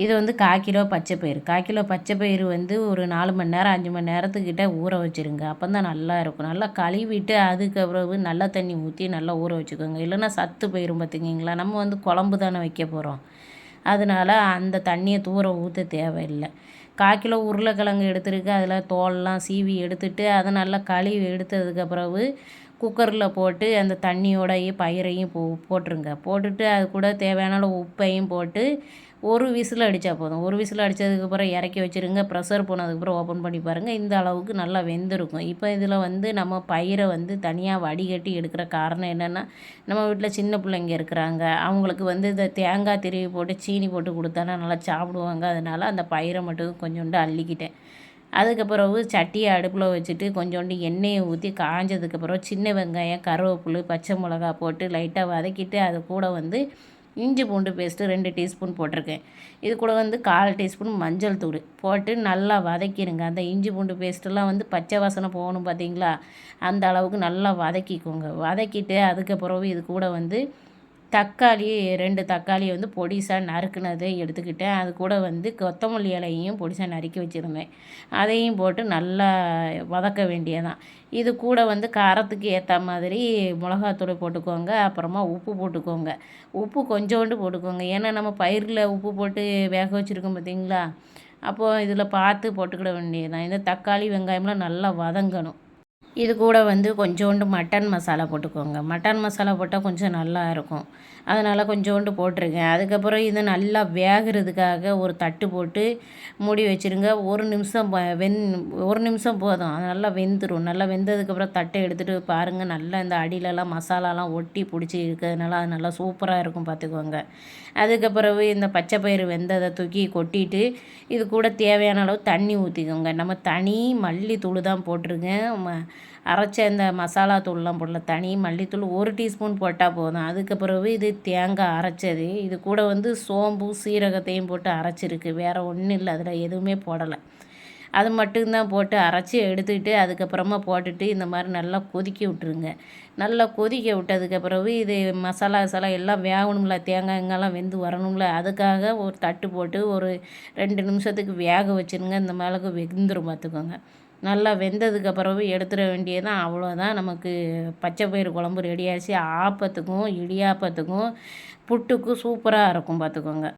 இது வந்து கால் கிலோ பச்சை பயிறு. கால் கிலோ பச்சை பயிறு வந்து ஒரு நாலு மணி நேரம் அஞ்சு மணி நேரத்துக்கிட்ட ஊற வச்சுருங்க. அப்போ தான் நல்லா இருக்கும். நல்லா கழுவிட்டு அதுக்கு பிறகு நல்ல தண்ணி ஊற்றி நல்லா ஊற வச்சுக்கோங்க. இல்லைன்னா சத்து போயிடும் பார்த்துக்கிங்களா? நம்ம வந்து குழம்பு தானே வைக்க போகிறோம் அதனால் அந்த தண்ணியை தூர ஊற்ற தேவையில்லை. கால் கிலோ உருளைக்கிழங்கு எடுத்துருக்கு. அதில் தோல்லாம் சீவி எடுத்துட்டு அதை நல்லா கழுவி எடுத்ததுக்கு பிறகு குக்கரில் போட்டு அந்த தண்ணியோடையே பயிரையும் போ போட்டுருங்க. போட்டுட்டு அது கூட தேவையான அளவு உப்பையும் போட்டு ஒரு விசில் அடித்தா போதும். ஒரு விசில் அடித்ததுக்கப்புறம் இறக்கி வச்சுருங்க. ப்ரெஷர் போனதுக்கப்புறம் ஓப்பன் பண்ணி பாருங்கள் இந்த அளவுக்கு நல்லா வெந்திருக்கும். இப்போ இதில் வந்து நம்ம பயிரை வந்து தனியாக வடிகட்டி எடுக்கிற காரணம் என்னென்னா நம்ம வீட்டில் சின்ன பிள்ளைங்க இருக்கிறாங்க. அவங்களுக்கு வந்து இந்த தேங்காய் திருவி போட்டு சீனி போட்டு கொடுத்தானா நல்லா சாப்பிடுவாங்க. அதனால் அந்த பயிரை மட்டும் கொஞ்சோண்டு அள்ளிக்கிட்டேன். அதுக்கப்புறம் சட்டியை அடுப்பில் வச்சுட்டு கொஞ்சோண்டு எண்ணெயை ஊற்றி காஞ்சதுக்கப்புறம் சின்ன வெங்காயம் கருவேப்பிலை பச்சை மிளகா போட்டு லைட்டாக வதக்கிட்டு அது கூட வந்து இஞ்சி பூண்டு பேஸ்ட்டு ரெண்டு டீஸ்பூன் போட்டிருக்கேன். இது கூட வந்து கால் டீஸ்பூன் மஞ்சள் தூள் போட்டு நல்லா வதக்கிடுங்க. அந்த இஞ்சி பூண்டு பேஸ்ட்டெல்லாம் வந்து பச்சை வாசனை போகணும் பார்த்தீங்களா அந்த அளவுக்கு நல்லா வதக்கிக்கோங்க. வதக்கிட்டு அதுக்கப்புறம் இது கூட வந்து தக்காளி ரெண்டு தக்காளியை வந்து பொடிசாக நறுக்குனதை எடுத்துக்கிட்டேன். அது கூட வந்து கொத்தமல்லி இலையையும் பொடிசாக நறுக்கி வச்சுருந்தேன். அதையும் போட்டு நல்லா வதக்க வேண்டியதான் இது கூட வந்து காரத்துக்கு ஏற்ற மாதிரி மிளகாத்தூள் போட்டுக்கோங்க. அப்புறமா உப்பு போட்டுக்கோங்க. உப்பு கொஞ்சோண்டு போட்டுக்கோங்க. ஏன்னா நம்ம பயிரில் உப்பு போட்டு வேக வச்சுருக்கோம் பார்த்தீங்களா? அப்போது இதில் பார்த்து போட்டுக்கிட வேண்டியதுதான். இந்த தக்காளி வெங்காயம்லாம் நல்லா வதங்கணும். இது கூட வந்து கொஞ்சோண்டு மட்டன் மசாலா போட்டுக்கோங்க. மட்டன் மசாலா போட்டால் கொஞ்சம் நல்லா இருக்கும். அதனால் கொஞ்சோண்டு போட்டிருக்கேன். அதுக்கப்புறம் இது நல்லா வேகிறதுக்காக ஒரு தட்டு போட்டு மூடி வச்சுருங்க. ஒரு நிமிஷம் வெந் ஒரு நிமிஷம் போதும். அது நல்லா வெந்துடும் நல்லா வெந்ததுக்கப்புறம் தட்டை எடுத்துகிட்டு பாருங்கள் நல்லா இந்த அடியிலலாம் மசாலாலாம் ஒட்டி பிடிச்சி இருக்கிறதுனால அது நல்லா சூப்பராக இருக்கும் பார்த்துக்கோங்க. அதுக்கப்புறவு இந்த பச்சை பயிறு வெந்ததை தூக்கி கொட்டிட்டு இது கூட தேவையான அளவு தண்ணி ஊற்றிக்கோங்க நம்ம தனி மல்லித்தூள் தான் போட்டிருக்கேன். அரைச்ச இந்த மசாலா தூள்லாம் போடல தனி மல்லித்தூள் ஒரு டீஸ்பூன் போட்டால் போதும். அதுக்கு பிறகு இது தேங்காய் அரைச்சது. இது கூட வந்து சோம்பு சீரகத்தையும் போட்டு அரைச்சிருக்கு. வேறு ஒன்றும் இல்லை அதில் எதுவுமே போடலை. அது மட்டும்தான் போட்டு அரைச்சி எடுத்துக்கிட்டு அதுக்கப்புறமா போட்டுட்டு இந்த மாதிரி நல்லா கொதிக்க விட்ருங்க நல்லா கொதிக்க விட்டதுக்கு பிறகு இது மசாலா சலா எல்லாம் வேகணும்ல தேங்காய் எங்கெல்லாம் வெந்து வரணும்ல அதுக்காக ஒரு தட்டு போட்டு ஒரு ரெண்டு நிமிஷத்துக்கு வேக வச்சுருங்க. இந்த மிளகு வெந்துடும் பார்த்துக்கோங்க. நல்லா வெந்ததுக்கு பிறகு எடுத்துட வேண்டியதுதான். அவ்வளோதான் நமக்கு பச்சை பயிறு குழம்பு ரெடி ஆகிடுச்சு ஆப்பத்துக்கும் இடியாப்பத்துக்கும் புட்டுக்கும் சூப்பராக இருக்கும் பார்த்துக்கோங்க